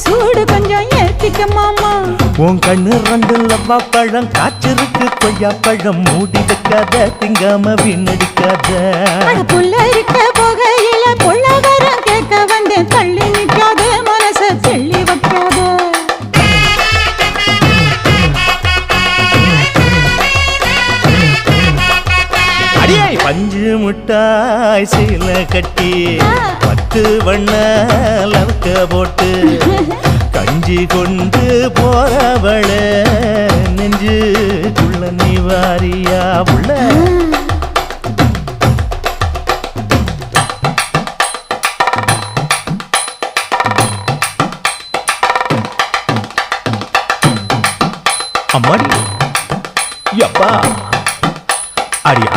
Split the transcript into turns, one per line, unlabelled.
சூடு கொஞ்சம் ஏத்திக்க மாமா.
உன் கண்ணு ரெண்டு லவ்வா பழம் காய்ச்சிருக்கு கொய்யா பழம். மூடி வைக்காத திங்காம வீணடிக்காத.
புள்ள இருக்க போகையில பொள்ளவரம் கேட்க வந்தேன் தள்ளி நிக்காத மனச தெள்ளி வைக்காத.
அடியே! பஞ்சு முட்டாய் சீல கட்டி பத்து வண்ண லவக்க போட்டு நெஞ்சு கொண்டு போறவள நெஞ்சுக்குள்ள நீ வாரியா உள்ள? அம்மாடி. யப்பா அடி